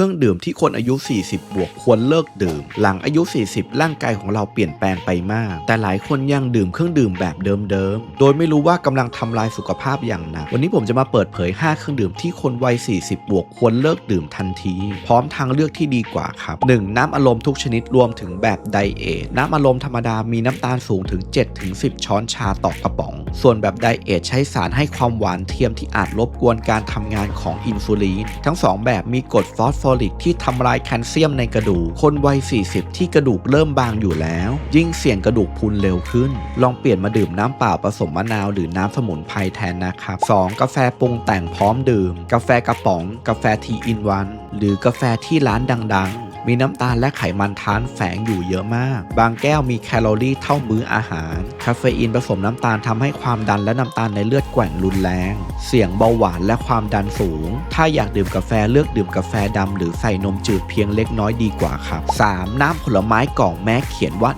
รื่องดื่มที่คนอายุ 40 บวกควรเลิกดื่ม หลังอายุ 40 ร่างกายของเราเปลี่ยนแปลงไปมาก แต่หลายคนยังดื่มเครื่องดื่มแบบเดิมๆ โดยไม่รู้ว่ากำลังทำลายสุขภาพอย่างหนัก วันนี้ผมจะมาเปิดเผย 5 เครื่องดื่มที่คนวัย 40 บวกควรเลิกดื่มทันที พร้อมทางเลือกที่ดีกว่าครับ 1. น้ำอารมณ์ทุกชนิดรวมถึงแบบไดเอท น้ำอารมณ์ธรรมดามีน้ำตาลสูงถึง 7-10 ช้อนชาต่อกระป๋องส่วนแบบไดเอทใช้สารให้ความหวานเทียมที่อาจรบกวนการทำงานของอินซูลิน ทั้งสองแบบมีกรดฟอสฟอริกที่ทำลายแคลเซียมในกระดูก คนวัย 40 ที่กระดูกเริ่มบางอยู่แล้ว ยิ่งเสี่ยงกระดูกพุนเร็วขึ้น ลองเปลี่ยนมาดื่มน้ำเปล่าผสมมะนาวหรือน้ำสมุนไพรแทนนะครับ 2. กาแฟปรุงแต่งพร้อมดื่ม กาแฟกระป๋อง กาแฟทีอินวัน หรือกาแฟที่ร้านดัง ๆ มีน้ำตาลและไขมันทานแฝงอยู่เยอะมาก บางแก้วมีแคลอรี่เท่ามื้ออาหาร คาเฟอีนผสมน้ำตาลทำให้ความดันและน้ำตาลในเลือดแกว่งรุนแรง เสี่ยงเบาหวานและความดันสูง ถ้าอยากดื่มกาแฟเลือกดื่มกาแฟดำหรือใส่นมจืดเพียงเล็กน้อยดีกว่าครับ 3. น้ำผลไม้กล่องแม้เขียนว่า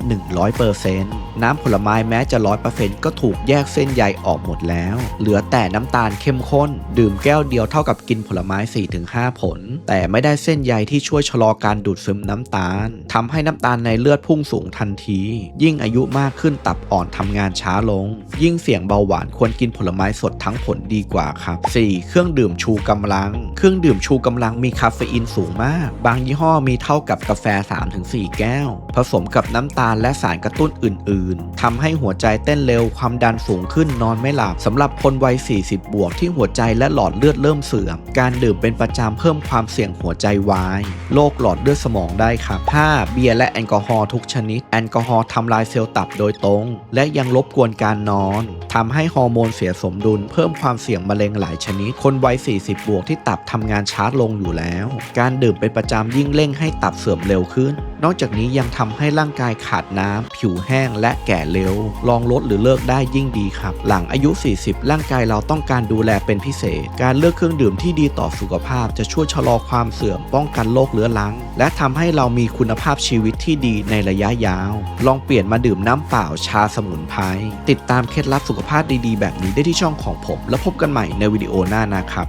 100%น้ำผลไม้แม้จะ 100%ก็ถูกแยกเส้นใยออกหมดแล้ว เหลือแต่น้ำตาลเข้มข้น ดื่มแก้วเดียวเท่ากับกินผลไม้ 4-5 ผล แต่ไม่ได้เส้นใยที่ช่วยชะลอการดูดูดซึมน้ำตาลทำให้น้ำตาลในเลือดพุ่งสูงทันที ยิ่งอายุมากขึ้นตับอ่อนทำงานช้าลง ยิ่งเสี่ยงเบาหวานควรกินผลไม้สดทั้งผลดีกว่าครับ 4. เครื่องดื่มชูกำลัง เครื่องดื่มชูกำลังมีคาเฟอีนสูงมาก บางยี่ห้อมีเท่ากับกาแฟ 3-4 แก้ว ผสมกับน้ำตาลและสารกระตุ้นอื่น ๆทำให้หัวใจเต้นเร็วความดันสูงขึ้นนอนไม่หลับสำหรับคนวัย 40 บวกที่หัวใจและหลอดเลือดเริ่มเสื่อม การดื่มเป็นประจำเพิ่มความเสี่ยงหัวใจวายโรคหลอดเลือดสมองได้ครับ 5. เบียร์และแอลกอฮอล์ทุกชนิด แอลกอฮอล์ทำลายเซลล์ตับโดยตรง และยังรบกวนการนอนทำให้ฮอร์โมนเสียสมดุล เพิ่มความเสี่ยงมะเร็งหลายชนิด คนวัย 40 บวกที่ตับทำงานช้าลงอยู่แล้ว การดื่มเป็นประจำยิ่งเร่งให้ตับเสื่อมเร็วขึ้น นอกจากนี้ยังทำให้ร่างกายขาดน้ำผิวแห้งและแก่เร็ว ลองลดหรือเลิกได้ยิ่งดีครับ หลังอายุ 40 ร่างกายเราต้องการดูแลเป็นพิเศษ การเลือกเครื่องดื่มที่ดีต่อสุขภาพ จะช่วยชะลอความเสื่อมป้องกันโรคเรื้อรัง และทำให้เรามีคุณภาพชีวิตที่ดีในระยะยาว ลองเปลี่ยนมาดื่มน้ำเปล่าชาสมุนไพรติดตามเคล็ดลับสุขภาพดีๆ แบบนี้ได้ที่ช่องของผม แล้วพบกันใหม่ในวิดีโอหน้านะครับ